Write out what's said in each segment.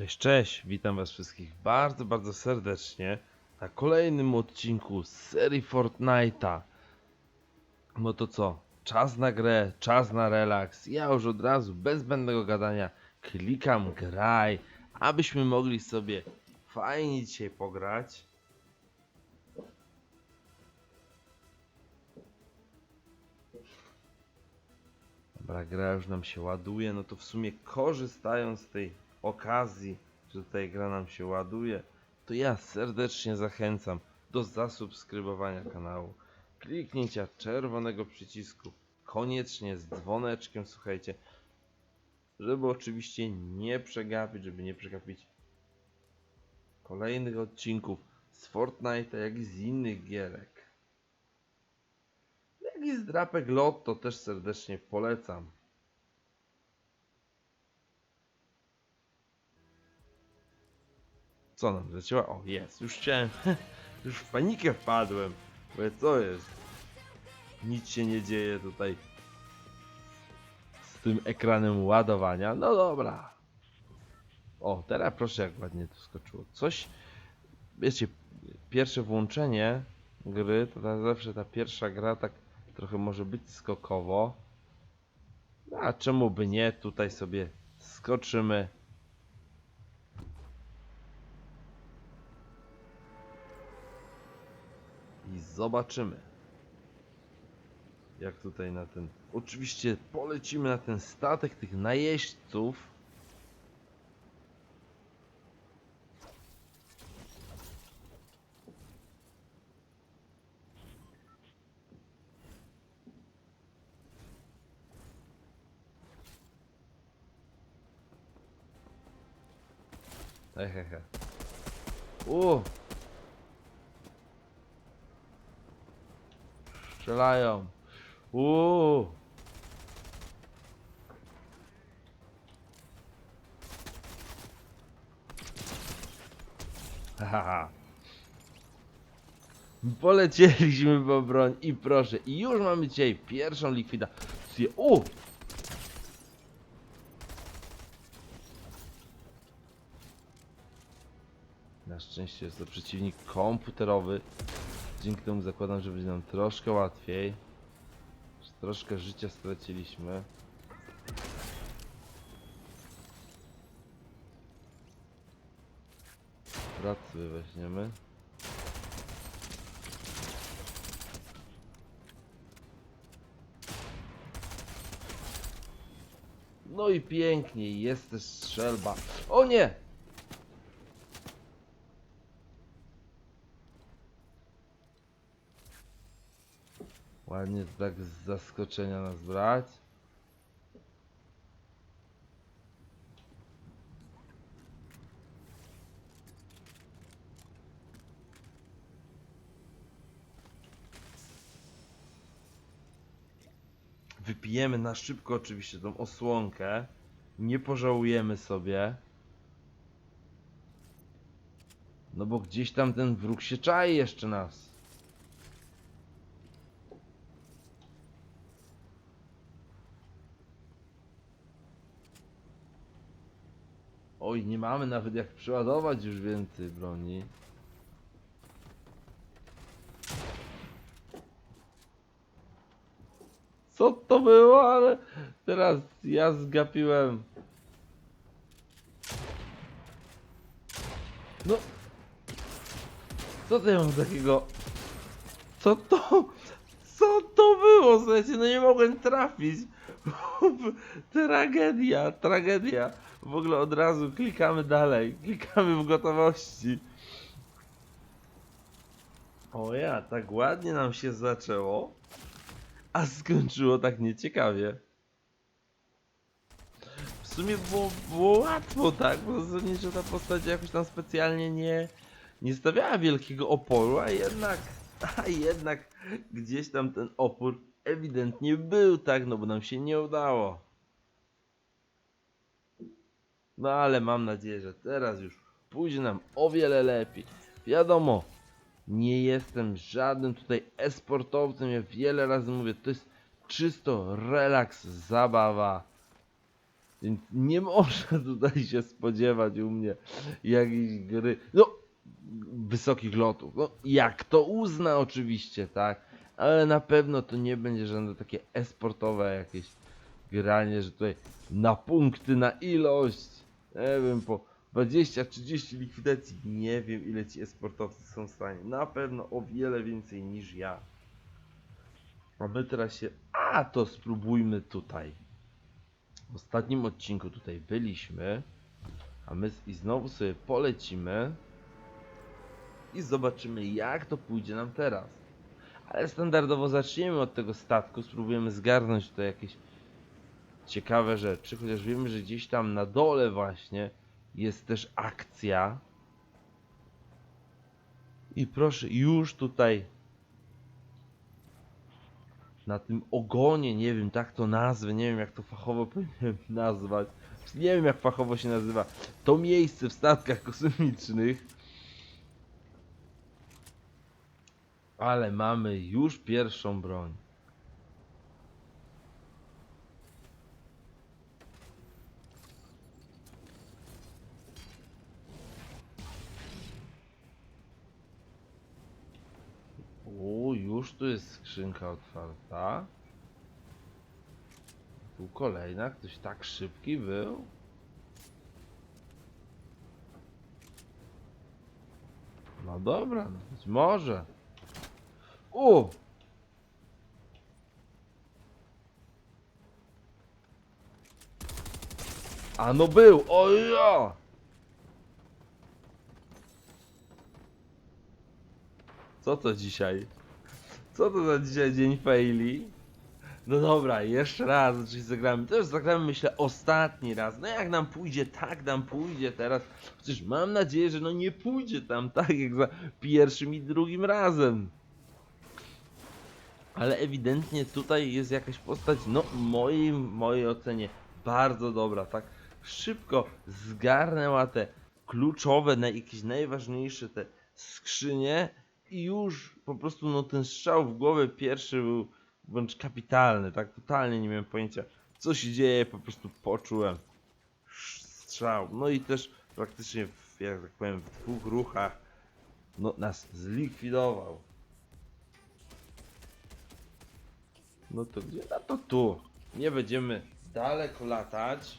Cześć, cześć, witam was wszystkich bardzo, bardzo serdecznie na kolejnym odcinku z serii Fortnite'a. No to co, czas na grę, czas na relaks, ja już od razu, bez zbędnego gadania, klikam graj, abyśmy mogli sobie fajnie dzisiaj pograć. Dobra, gra już nam się ładuje, no to w sumie korzystając z tej okazji, że tutaj gra nam się ładuje, to ja serdecznie zachęcam do zasubskrybowania kanału, kliknięcia czerwonego przycisku, koniecznie z dzwoneczkiem, słuchajcie, żeby oczywiście nie przegapić, żeby nie przegapić kolejnych odcinków z Fortnite'a, jak i z innych gierek. Jak i z drapek Lotto też serdecznie polecam. Co nam zleciła? O, jest. Już chciałem. Już w panikę wpadłem. Mówię, co jest? Nic się nie dzieje tutaj. Z tym ekranem ładowania. No dobra. O, teraz proszę jak ładnie to skoczyło. Coś. Wiecie, pierwsze włączenie gry, to zawsze ta pierwsza gra tak trochę może być skokowo. A czemu by nie? Tutaj sobie skoczymy. I zobaczymy. Jak tutaj na ten. Oczywiście polecimy na ten statek tych najeźdźców. Ehehe. U! Strzelają. Uuu. Haha. Polecieliśmy po broń i proszę. I już mamy dzisiaj pierwszą likwidację. U! Na szczęście jest to przeciwnik komputerowy. Dzięki temu zakładam, że będzie nam troszkę łatwiej. Troszkę życia straciliśmy. Pracy weźmiemy. No i pięknie, jest też strzelba. O nie! Ładnie tak z zaskoczenia nas brać. Wypijemy na szybko oczywiście tą osłonkę. Nie pożałujemy sobie. No bo gdzieś tam ten wróg się czai jeszcze nas. Oj, nie mamy nawet jak przeładować już więcej broni. Co to było, ale teraz ja zgapiłem. No. Co to mam takiego? Co to? Co to było? Słuchajcie, no nie mogłem trafić. tragedia, tragedia. W ogóle od razu klikamy dalej. Klikamy w gotowości. O ja, tak ładnie nam się zaczęło, a skończyło tak nieciekawie. W sumie było, było łatwo, tak? Bo zasadniczo ta postać jakoś tam specjalnie nie, nie stawiała wielkiego oporu, a jednak, a jednak gdzieś tam ten opór ewidentnie był, tak? No bo nam się nie udało. No ale mam nadzieję, że teraz już pójdzie nam o wiele lepiej. Wiadomo, nie jestem żadnym tutaj esportowcem, ja wiele razy mówię, to jest czysto relaks, zabawa. Więc nie można tutaj się spodziewać u mnie jakiejś gry. No, wysokich lotów. No, jak to uzna oczywiście, tak? Ale na pewno to nie będzie żadne takie esportowe jakieś granie, że tutaj na punkty, na ilość, nie wiem, po 20-30 likwidacji, nie wiem ile ci esportowcy są w stanie. Na pewno o wiele więcej niż ja. A my teraz się, a to spróbujmy tutaj. W ostatnim odcinku tutaj byliśmy, a my i znowu sobie polecimy i zobaczymy jak to pójdzie nam teraz. Ale standardowo zaczniemy od tego statku, spróbujemy zgarnąć tutaj jakieś ciekawe rzeczy, chociaż wiemy, że gdzieś tam na dole właśnie jest też akcja. I proszę, już tutaj na tym ogonie, nie wiem, tak to nazwę, nie wiem jak to fachowo powinienem nazwać. Nie wiem jak fachowo się nazywa. To miejsce w statkach kosmicznych. Ale mamy już pierwszą broń. O, już tu jest skrzynka otwarta. Tu kolejna, ktoś tak szybki był. No dobra, no być może. U! A no był, o! Co to dzisiaj? Co to za dzisiaj dzień faili? No dobra, jeszcze raz, czyli zagramy. Też zagramy myślę ostatni raz. No jak nam pójdzie, tak nam pójdzie teraz. Chociaż mam nadzieję, że no nie pójdzie tam tak jak za pierwszym i drugim razem. Ale ewidentnie tutaj jest jakaś postać, no mojej, mojej ocenie bardzo dobra, tak? Szybko zgarnęła te kluczowe, na jakieś najważniejsze te skrzynie i już po prostu no ten strzał w głowę pierwszy był wręcz kapitalny, tak? Totalnie nie miałem pojęcia co się dzieje, po prostu poczułem strzał. No i też praktycznie, w, jak tak powiem, w dwóch ruchach no, nas zlikwidował. No to gdzie? No to tu. Nie będziemy daleko latać.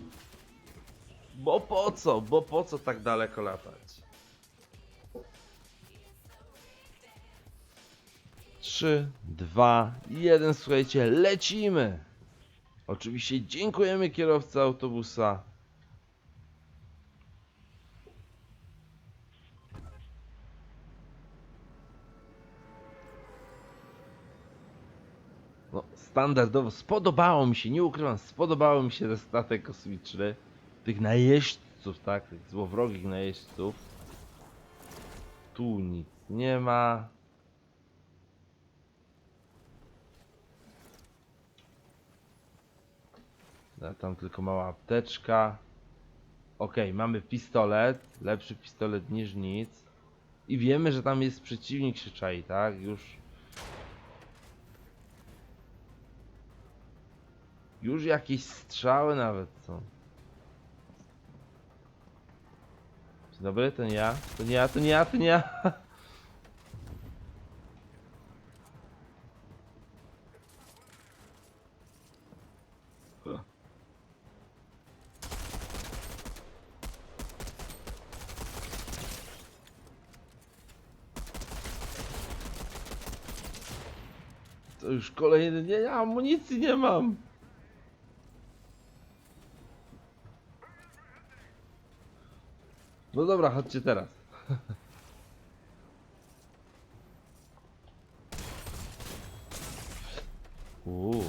Bo po co? Bo po co tak daleko latać? Trzy, dwa, jeden. Słuchajcie, lecimy! Oczywiście dziękujemy kierowcy autobusa. No, standardowo spodobało mi się, nie ukrywam, spodobało mi się ten statek kosmiczny. Tych najeźdźców, tak? Tych złowrogich najeźdźców. Tu nic nie ma. Tam tylko mała apteczka. Okej, mamy pistolet. Lepszy pistolet niż nic. I wiemy, że tam jest przeciwnik się czai, tak? Już. Już jakieś strzały nawet są. Dobry, to nie ja. To nie ja, to nie ja, to nie ja. To już kolejny dzień, a amunicji nie mam. No dobra, chodźcie teraz. Uuu.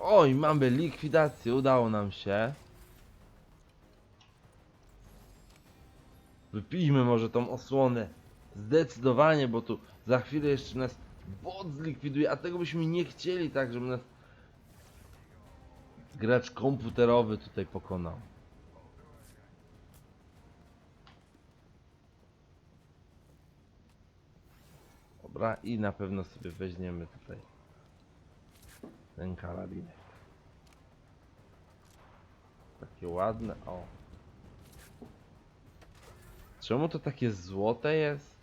Oj, mamy likwidację, udało nam się. Wypijmy może tą osłonę. Zdecydowanie, bo tu za chwilę jeszcze nas bot zlikwiduje, a tego byśmy nie chcieli tak, żeby nas gracz komputerowy tutaj pokonał. Dobra, i na pewno sobie weźmiemy tutaj ten karabinek. Takie ładne, o. Czemu to takie złote jest?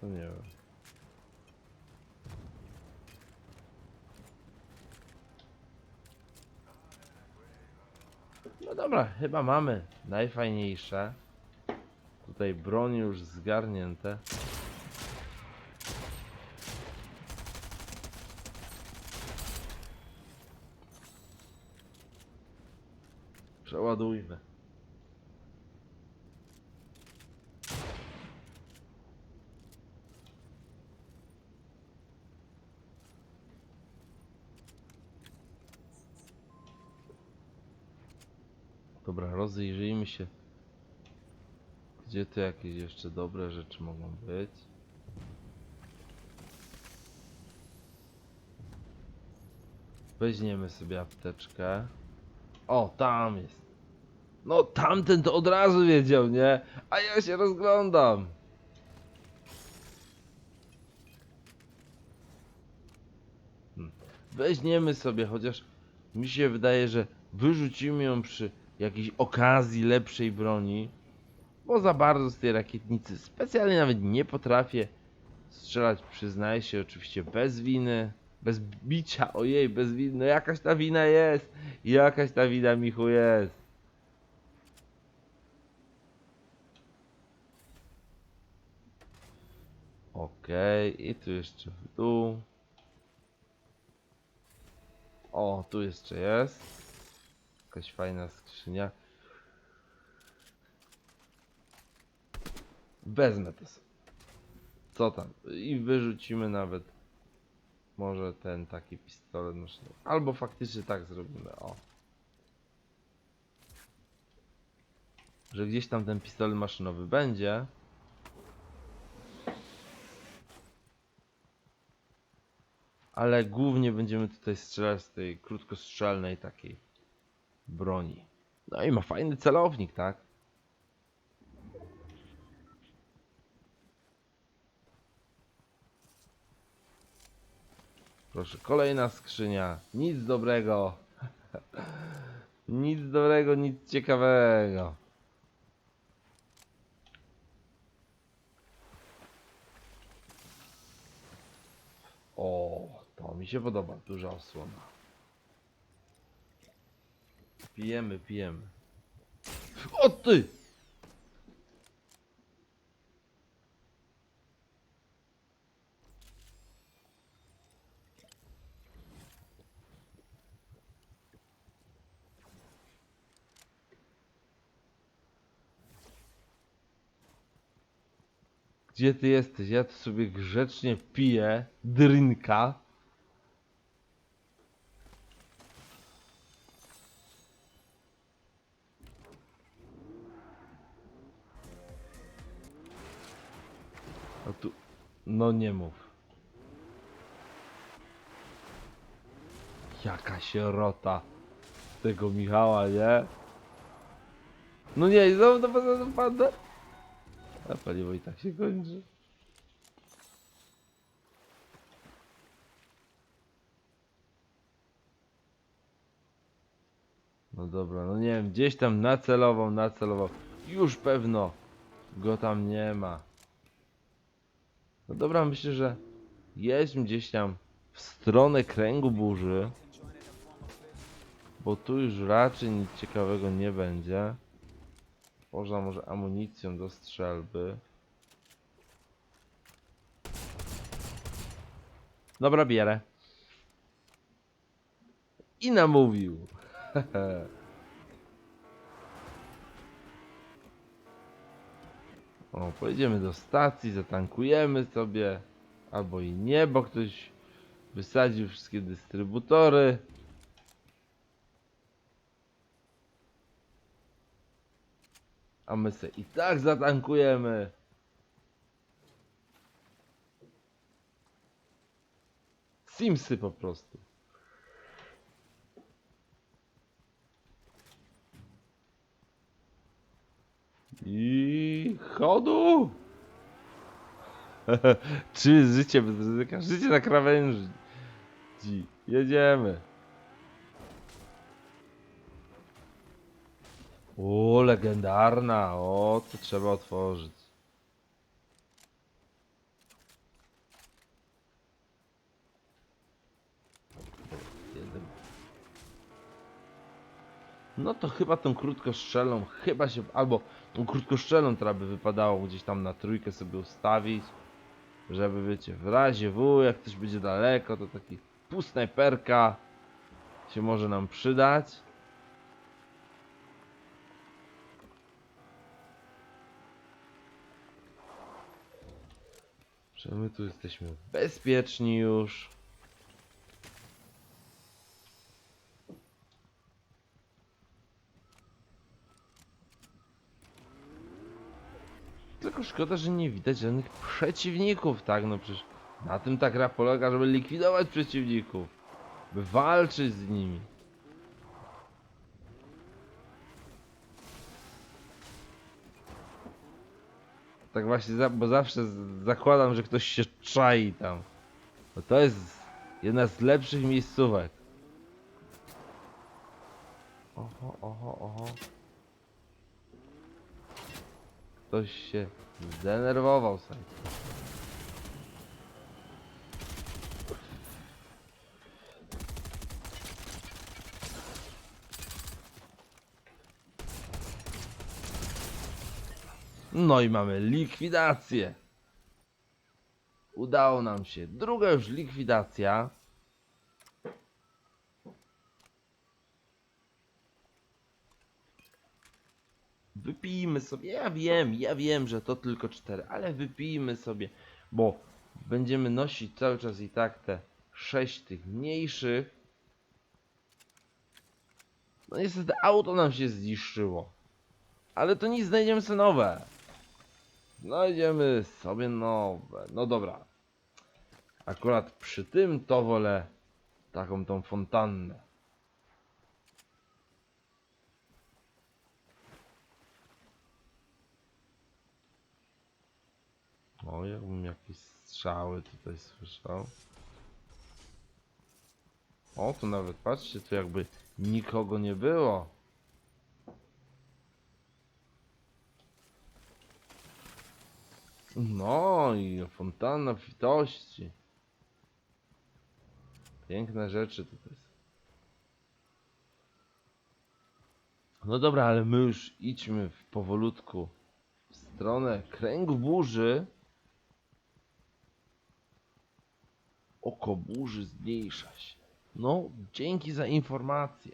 To nie wiem. No dobra, chyba mamy najfajniejsze. Tutaj broń już zgarnięte. Przeładujmy. Dobra, rozejrzyjmy się. Gdzie tu jakieś jeszcze dobre rzeczy mogą być? Weźmiemy sobie apteczkę. O, tam jest. No tamten to od razu wiedział, nie? A ja się rozglądam. Hmm. Weźmiemy sobie, chociaż mi się wydaje, że wyrzucimy ją przy jakiejś okazji lepszej broni. Bo za bardzo z tej rakietnicy specjalnie nawet nie potrafię strzelać, przyznaję się oczywiście bez winy. Bez bicia, ojej, bez winy. No jakaś ta wina jest. Jakaś ta wina, Michu, jest. Okej, i tu jeszcze w dół. O, tu jeszcze jest. Jakaś fajna skrzynia. Wezmę to. Co tam? I wyrzucimy nawet może ten taki pistolet maszynowy. Albo faktycznie tak zrobimy, o. Że gdzieś tam ten pistolet maszynowy będzie. Ale głównie będziemy tutaj strzelać z tej krótkostrzelnej takiej broni. No i ma fajny celownik, tak? Proszę, kolejna skrzynia. Nic dobrego. nic dobrego, nic ciekawego. O, to mi się podoba. Duża osłona. Pijemy, pijemy. O ty! Gdzie ty jesteś? Ja tu sobie grzecznie piję drinka. No nie mów. Jaka sierota tego Michała, nie? No nie, znowu to poza panda. A paliwo i tak się kończy. No dobra, no nie wiem, gdzieś tam nacelował, nacelował. Już pewno go tam nie ma. No dobra, myślę, że jedźmy gdzieś tam w stronę kręgu burzy. Bo tu już raczej nic ciekawego nie będzie. Można może amunicją do strzelby. Dobra, bierę. I namówił. o, pojedziemy do stacji, zatankujemy sobie. Albo i nie, bo ktoś wysadził wszystkie dystrybutory. A my se i tak zatankujemy. Simsy po prostu. I chodu! Czy życie bez ryzyka? Życie na krawędzi. Jedziemy. O, legendarna. O, to trzeba otworzyć. No to chyba tą krótkostrzelną, chyba się, albo tą krótkostrzelną która by wypadało gdzieś tam na trójkę sobie ustawić, żeby wiecie, w razie W, jak ktoś będzie daleko, to taki pół snajperka się może nam przydać. Że my tu jesteśmy bezpieczni już. Tylko szkoda, że nie widać żadnych przeciwników, tak? No przecież na tym ta gra polega, żeby likwidować przeciwników. By walczyć z nimi. Tak właśnie, bo zawsze zakładam, że ktoś się czai tam. Bo to jest jedna z lepszych miejscówek. Oho, oho, oho. Ktoś się zdenerwował sobie. No i mamy likwidację. Udało nam się. Druga już likwidacja. Wypijmy sobie. Ja wiem, ja wiem, że to tylko cztery, ale wypijmy sobie, bo będziemy nosić cały czas i tak te sześć tych mniejszych. No niestety auto nam się zniszczyło. Ale to nic, znajdziemy sobie nowe. Znajdziemy sobie nowe. No dobra. Akurat przy tym to wolę taką tą fontannę. O, jakbym jakieś strzały tutaj słyszał. O, tu nawet patrzcie, tu jakby nikogo nie było. No i fontanna witości. Piękne rzeczy tutaj są. No dobra, ale my już idźmy w powolutku w stronę kręgu burzy. Oko burzy zmniejsza się. No, dzięki za informację.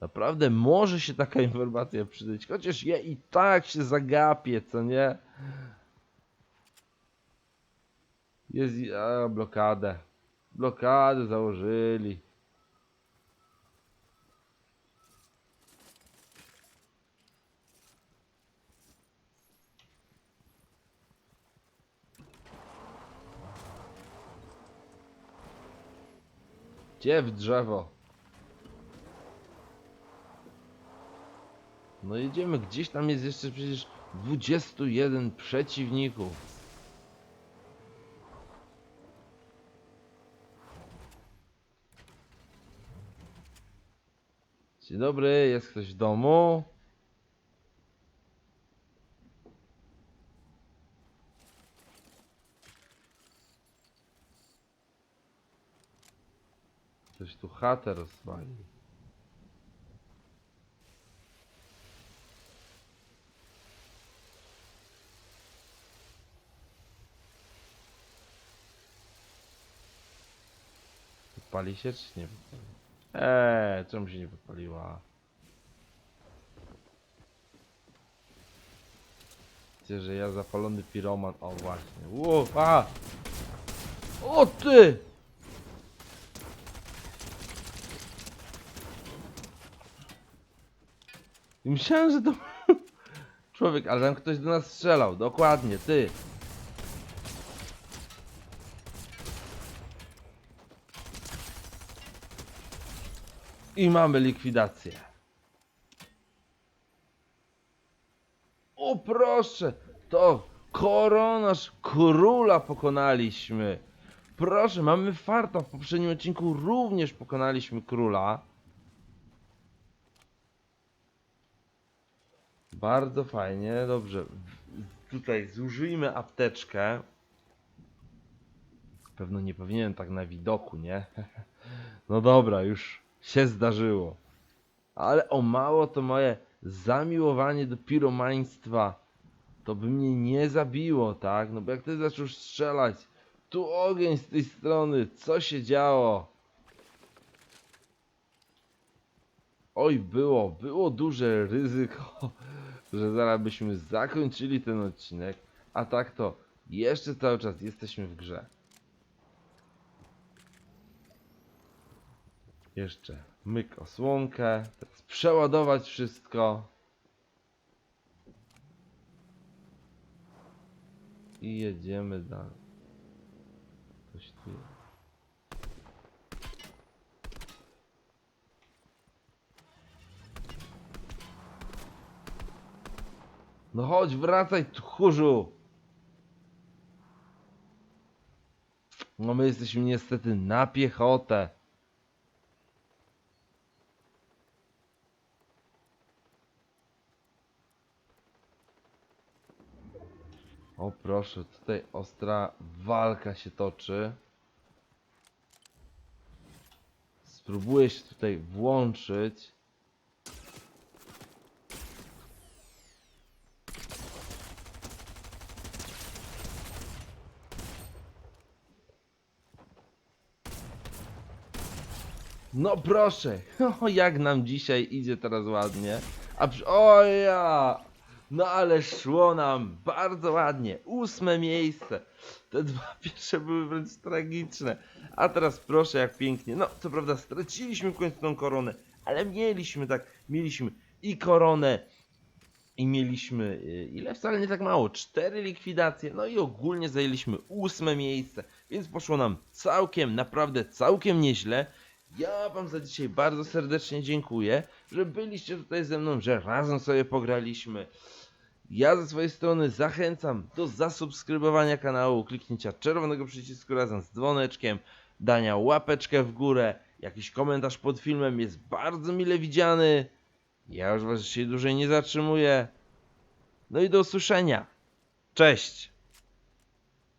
Naprawdę może się taka informacja przydać, chociaż ja i tak się zagapię, co nie? Jest a, blokadę. Blokadę założyli. Gdzie w drzewo? No jedziemy, gdzieś tam jest jeszcze przecież 21 przeciwników. Dzień dobry, jest ktoś w domu? Ktoś tu chatę rozwalił. Wypali się czy nie? Eee, czemu się nie wypaliła? Wiecie, że ja zapalony piroman, o właśnie. Ło, a! O ty! I Myślałem, że to człowiek, ale tam ktoś do nas strzelał. Dokładnie, ty. I mamy likwidację. O proszę, to Koronarz króla pokonaliśmy. Proszę, mamy farta. W poprzednim odcinku również pokonaliśmy króla. Bardzo fajnie, dobrze. Tutaj zużyjmy apteczkę. Pewno nie powinienem tak na widoku, nie? No dobra, już się zdarzyło. Ale o mało to moje zamiłowanie do piromaństwa to by mnie nie zabiło, tak? No bo jak ty zaczął strzelać, tu ogień z tej strony, co się działo? Oj, było, było duże ryzyko, że zaraz byśmy zakończyli ten odcinek, a tak to jeszcze cały czas jesteśmy w grze. Jeszcze myk osłonkę, teraz przeładować wszystko. I jedziemy dalej. Coś tu jest. No chodź, wracaj, tchórzu! No my jesteśmy niestety na piechotę. O proszę, tutaj ostra walka się toczy. Spróbuję się tutaj włączyć. No proszę, o, jak nam dzisiaj idzie teraz ładnie. A przy... O ja! No ale szło nam bardzo ładnie. Ósme miejsce. Te dwa pierwsze były wręcz tragiczne. A teraz proszę jak pięknie. No co prawda straciliśmy w końcu tą koronę, ale mieliśmy tak, mieliśmy i koronę, i mieliśmy, y, ile wcale nie tak mało, cztery likwidacje, no i ogólnie zajęliśmy ósme miejsce, więc poszło nam całkiem, naprawdę całkiem nieźle. Ja wam za dzisiaj bardzo serdecznie dziękuję, że byliście tutaj ze mną, że razem sobie pograliśmy. Ja ze swojej strony zachęcam do zasubskrybowania kanału, kliknięcia czerwonego przycisku razem z dzwoneczkiem, dania łapeczkę w górę, jakiś komentarz pod filmem jest bardzo mile widziany. Ja już was dzisiaj dłużej nie zatrzymuję. No i do usłyszenia. Cześć!